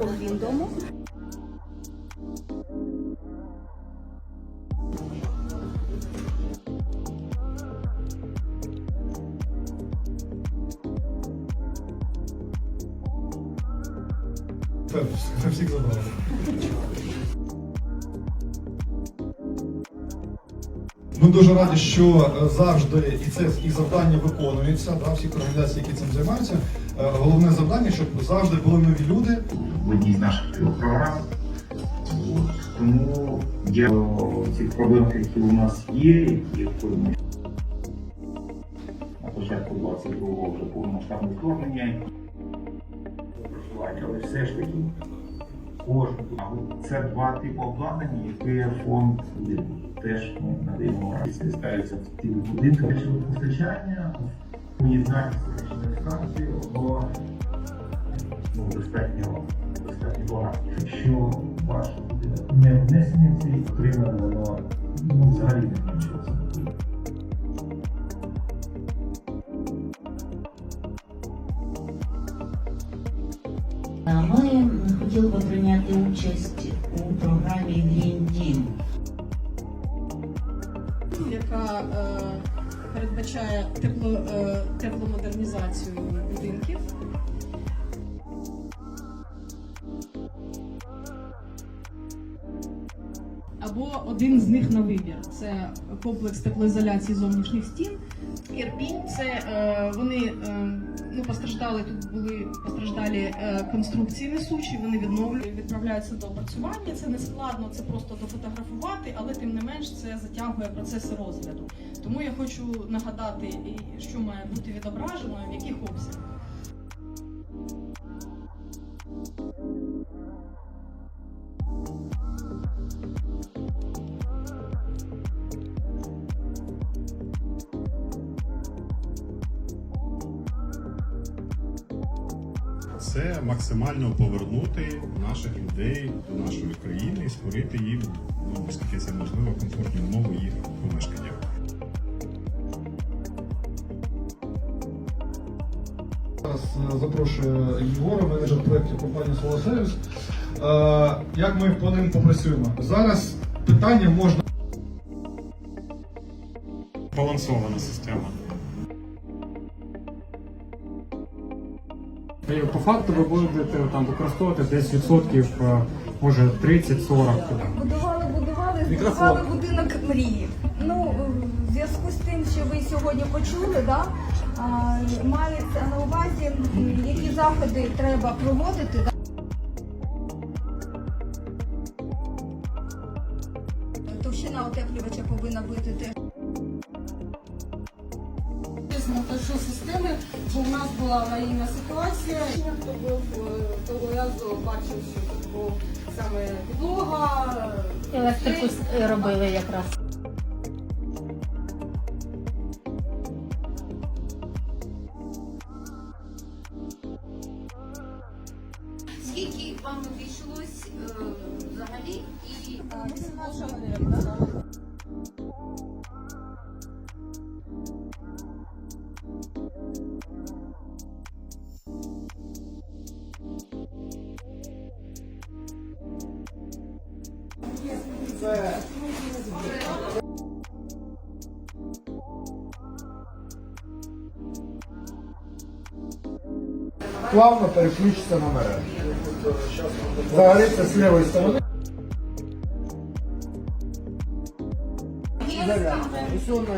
половин дому. Це, це всіх забрали. Ми дуже раді, що е, завжди і це і завдання виконується, да, всіх організацій, які цим займаються. Е, Головне завдання, щоб завжди були нові люди, в одній з наших програм. Тому в цих проблемах, які у нас є, які ми на початку 22-го вже повномасштабне вторгнення, але все ж таки кожен це два типи обладнання, яке фонд теж ми надаємо разі в цих будинках. Постачання, універсальність речової станції, воно ну, достатньо, достатньо багато. Якщо ваш будинок не внесений в цей отримане, воно ну, взагалі не нічого. Ми хотіли би прийняти участь у програмі Green Team. Яка е, передбачає тепло, е, тепломодернізацію будинків. Або один з них на вибір. Це комплекс теплоізоляції зовнішніх стін. Ірпінь це е, вони е, ну, постраждали. Тут були постраждалі е, конструкції несучі. Вони відновлюють, відправляються до опрацювання. Це не складно, це просто дофотографувати, але тим не менш це затягує процеси розгляду. Тому я хочу нагадати, що має бути відображено, в яких обсягах. Це максимально повернути наших людей до нашої країни і створити їм, ну оскільки це можливо, комфортні умови їх помешкання. Зараз е, запрошую Єгора, менеджер проєктів компанії Solar Service. Е, Як ми по ним попрацюємо? Зараз питання можна. Балансована система. По факту ви будете там використовувати десь відсотків, е, може 30-40. Будували, будували, збудували будинок мрії. Ну, в зв'язку з тим, що ви сьогодні почули, да, мається на увазі, які заходи треба проводити. Да? Товщина утеплювача повинна бути теж. Монтажу системи, бо в нас була аварійна ситуація. Хто був е, того разу бачив, що тут був саме підлога. е, Електрику робили якраз. Скільки вам обійшлось е, взагалі і плавно переключиться Плавно переключится номера. Загорится с левой стороны. Зарядка. Еще одна